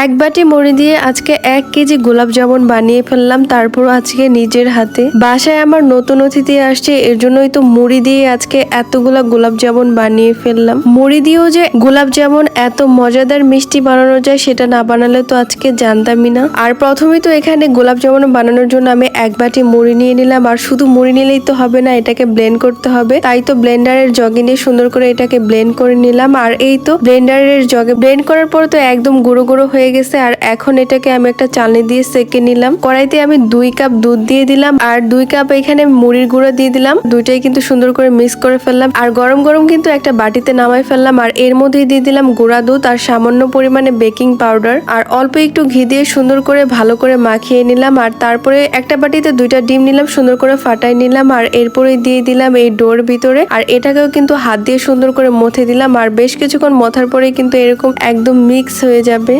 এক বাটি মুড়ি দিয়ে আজকে এক কেজি গোলাপ জামুন বানিয়ে ফেললাম তারপর আজকে নিজের হাতে। বাসায় আমার নতুন অতিথি আসছে, এর জন্যই তো মুড়ি দিয়ে আজকে এতগুলা গোলাপ জামুন বানিয়ে ফেললাম। মুড়ি দিয়েও যে গোলাপ জামুন এত মজাদার মিষ্টি বানানো যায়, সেটা না বানালে তো আজকে জানতামই না। আর প্রথমে তো এখানে গোলাপ জামুন বানানোর জন্য আমি এক বাটি মুড়ি নিয়ে নিলাম, আর শুধু মুড়ি নিলেই তো হবে না, এটাকে ব্লেন্ড করতে হবে। তাই তো ব্লেন্ডারের জগে নিয়ে সুন্দর করে এটাকে ব্লেন্ড করে নিলাম, আর এই তো ব্লেন্ডারের জগে ব্লেন্ড করার পর তো একদম গুঁড়ো গুঁড়ো হয়ে গেছে আর এখন এটাকে আমি একটা চালনি দিয়ে সেকে নিলাম। কড়াইতে আমি দুই কাপ দুধ দিয়ে দিলাম আর দুই কাপ এখানে মুড়ির গুঁড়ো দিয়ে দিলাম। দুইটাই কিন্তু সুন্দর করে মিক্স করে ফেললাম আর গরম গরম কিন্তু একটা বাটিতে নামাই ফেললাম আর এর মধ্যেই দিয়ে দিলাম গুঁড়া দুধ আর সামান্য পরিমাণে বেকিং পাউডার। আর অল্প একটু ঘি দিয়ে সুন্দর করে ভালো করে মাখিয়ে নিলাম আর তারপরে একটা বাটিতে দুইটা ডিম নিলাম, সুন্দর করে ফাটাই নিলাম আর এরপরে দিয়ে দিলাম এই ডোর ভিতরে। আর এটাকেও কিন্তু হাত দিয়ে সুন্দর করে মথে দিলাম আর বেশ কিছুক্ষণ মথার পরে কিন্তু এরকম একদম মিক্স হয়ে যাবে।